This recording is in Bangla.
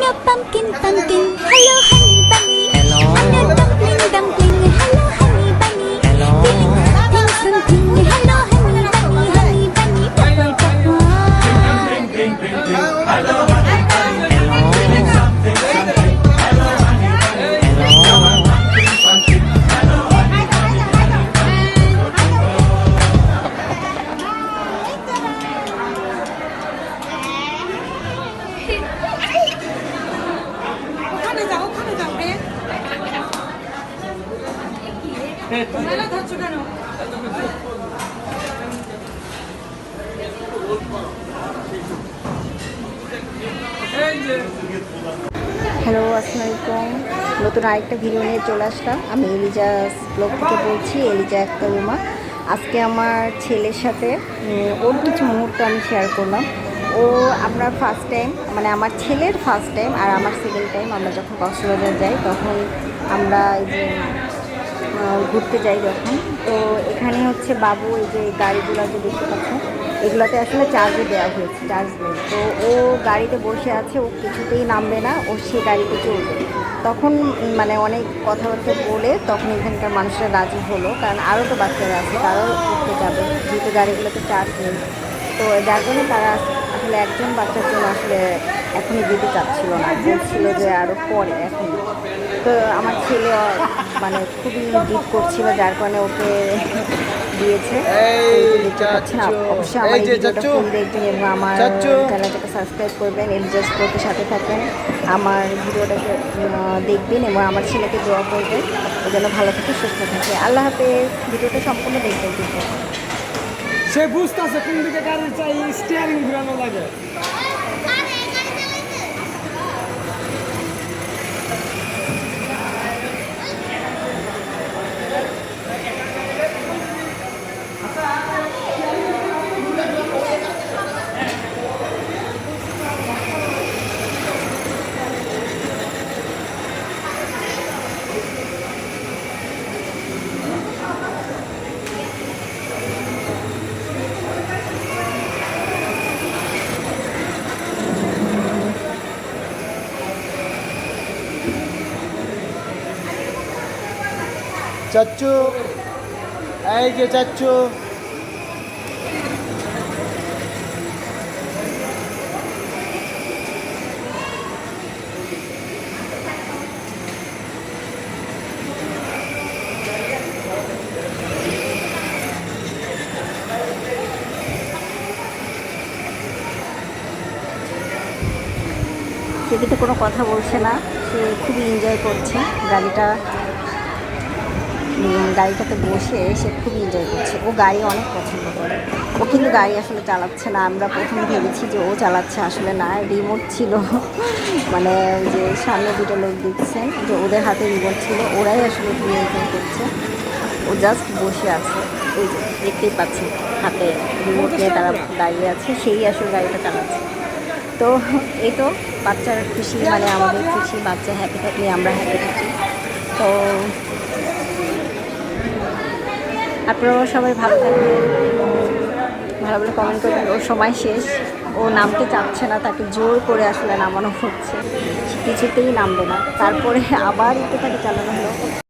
no pumpkin, pumpkin. হ্যালো আসসালামু আলাইকুম নতুন আরেকটা ভিডিও নিয়ে চলে আসলাম। আমি এলিজা ব্লগ থেকে বলছি, এলিজা একটা রুমা। আজকে আমার ছেলের সাথে ওর কিছু মুহূর্ত আমি শেয়ার করলাম। ও আমরা ফার্স্ট টাইম মানে আমার ছেলের ফার্স্ট টাইম আর আমার সেকেন্ড টাইম আমরা যখন কক্সবাজার যাই, তখন আমরা এই যে ঘুরতে যাই যখন। তো এখানে হচ্ছে বাবু এই যে গাড়িগুলো যে দেখতে পাচ্ছেন এগুলোতে আসলে চার্জে দেওয়া হয়েছে চার্জ নেই। তো ও গাড়িতে বসে আছে, ও কিছুতেই নামবে না, ও সে গাড়িতে চলবে। তখন মানে অনেক কথাবার্তা বলে তখন এখানকার মানুষরা রাজি হলো, কারণ আরও তো বাচ্চারা আছে, তারাও ঘুরতে যাবে, যেহেতু গাড়িগুলোতে চার্জ নেই। তো যার জন্য তারা আসলে একজন বাচ্চার জন্য আসলে এখনই যেতে চাচ্ছিল না। বলছিল যে আরও পরে এখন। তো আমার ছেলে মানে খুবই জিদ করছিল যার কারণে ওকে দিয়েছে। দেখতে পাচ্ছেন অবশ্যই আমার এই ভিডিওটা ফুল দেখবেন এবং আমার চ্যানেলটাকে সাবস্ক্রাইব করবেন এলিজাস ব্লগের সাথে থাকবেন আমার ভিডিওটাকে দেখবেন এবং আমার ছেলেকে দোয়া করবেন ও যেন ভালো থাকে সুস্থ থাকে। আল্লাহ হাফেজ ভিডিওটা সম্পূর্ণ দেখবেন কিন্তু। সে বুঝতেছে কোন দিকে গাড়ি চাই স্টিয়ারিং ঘুরানো লাগে। চাচ্চু। এই যে চাচ্চু। সে কোনো কথা বলছে না সে খুবই এনজয় করছে গাড়িটা। গাড়িটাতে বসে সে খুব এনজয় করছে। ও গাড়ি অনেক পছন্দ করে। ও কিন্তু গাড়ি আসলে চালাচ্ছে না। আমরা প্রথমে ভেবেছি যে ও চালাচ্ছে, আসলে না। রিমোট ছিল। মানে যে সামনে দুটো লোক দেখছেন যে ওদের হাতে রিমোট ছিল। ওরাই আসলে এনজয় করছে। ও জাস্ট বসে আছে। এই যে, দেখতেই পাচ্ছেন, হাতে রিমোট নিয়ে তারা দাঁড়িয়ে আছে। সেই আসলে গাড়িটা চালাচ্ছে। তো এই তো, বাচ্চার খুশি মানে আমাদের খুশি, বাচ্চা হ্যাপি থাকলে আমরা হ্যাপি থাকি তো আপনারাও সবাই ভালো থাকবেন। ভালো ভালো কমেন্ট করবেন। ওর সময় শেষ। ও নামতে চাচ্ছে না, তাকে জোর করে আসলে নামানো হচ্ছে। কিছুতেই নামবে না। তারপরে আবার একটু তাকে চালানো হলো।